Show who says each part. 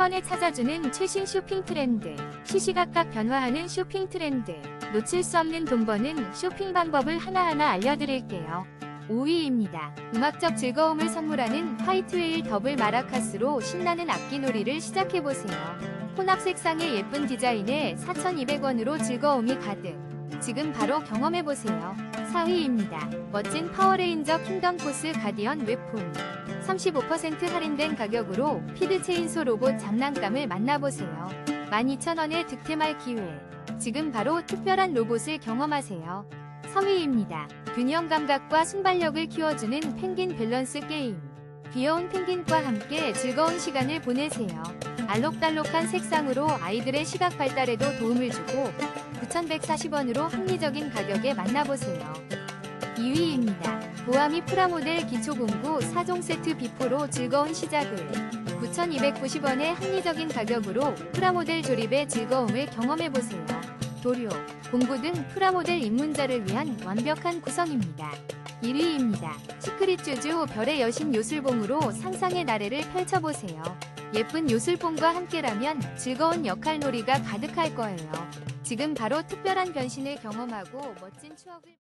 Speaker 1: 번에 찾아주는 최신 쇼핑 트렌드, 시시각각 변화하는 쇼핑 트렌드, 놓칠 수 없는 돈 버는 쇼핑 방법을 하나하나 알려드릴게요. 5위입니다. 음악적 즐거움을 선물하는 화이트웨일 더블 마라카스로 신나는 악기놀이를 시작해보세요. 혼합 색상의 예쁜 디자인에 4,200원으로 즐거움이 가득. 지금 바로 경험해보세요. 4위입니다. 멋진 파워레인저 킹덤 포스 가디언 웹폰. 35% 할인된 가격으로 피드 체인소 로봇 장난감을 만나보세요. 12,000원의 득템할 기회. 지금 바로 특별한 로봇을 경험하세요. 3위입니다. 균형 감각과 순발력을 키워주는 펭귄 밸런스 게임. 귀여운 펭귄과 함께 즐거운 시간을 보내세요. 알록달록한 색상으로 아이들의 시각 발달에도 도움을 주고 9,140원으로 합리적인 가격에 만나보세요. 2위입니다. 보아미 프라모델 기초공구 4종 세트 비포로 즐거운 시작을 9,290원의 합리적인 가격으로 프라모델 조립의 즐거움을 경험해보세요. 도료, 공구 등 프라모델 입문자를 위한 완벽한 구성입니다. 1위입니다. 시크릿 쭈쭈 별의 여신 요술봉으로 상상의 나래를 펼쳐보세요. 예쁜 요술봉과 함께라면 즐거운 역할놀이가 가득할 거예요. 지금 바로 특별한 변신을 경험하고 멋진 추억을